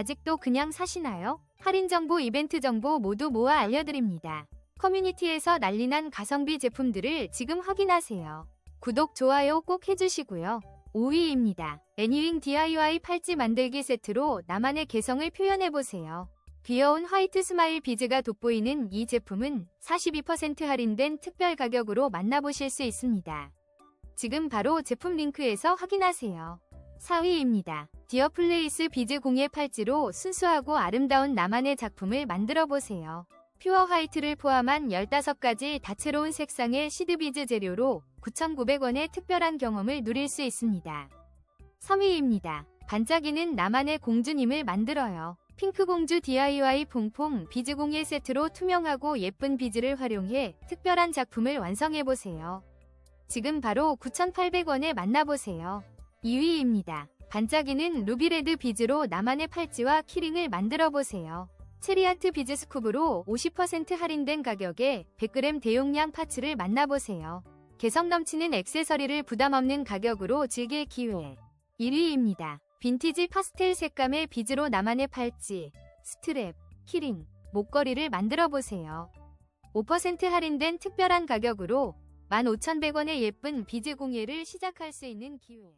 아직도 그냥 사시나요? 할인 정보, 이벤트 정보 모두 모아 알려드립니다. 커뮤니티에서 난리난 가성비 제품들을 지금 확인하세요. 구독, 좋아요 꼭 해주시고요. 5위입니다. 애니윙 DIY 팔찌 만들기 세트로 나만의 개성을 표현해보세요. 귀여운 화이트 스마일 비즈가 돋보이는 이 제품은 42% 할인된 특별 가격으로 만나보실 수 있습니다. 지금 바로 제품 링크에서 확인하세요. 4위입니다. 디어플레이스 비즈 공예 팔찌로 순수하고 아름다운 나만의 작품을 만들어 보세요. 퓨어 화이트를 포함한 15가지 다채로운 색상의 시드비즈 재료로 9,900원의 특별한 경험을 누릴 수 있습니다. 3위입니다. 반짝이는 나만의 공주님을 만들어요. 핑크공주 DIY 퐁퐁 비즈 공예 세트로 투명하고 예쁜 비즈를 활용해 특별한 작품을 완성해보세요. 지금 바로 9,800원에 만나보세요. 2위입니다. 반짝이는 루비레드 비즈로 나만의 팔찌와 키링을 만들어 보세요. 체리아트 비즈 스쿱으로 50% 할인된 가격에 100g 대용량 파츠를 만나보세요. 개성 넘치는 액세서리를 부담 없는 가격으로 즐길 기회. 1위입니다. 빈티지 파스텔 색감의 비즈로 나만의 팔찌, 스트랩, 키링, 목걸이를 만들어 보세요. 5% 할인된 특별한 가격으로 15,100원의 예쁜 비즈 공예를 시작할 수 있는 기회.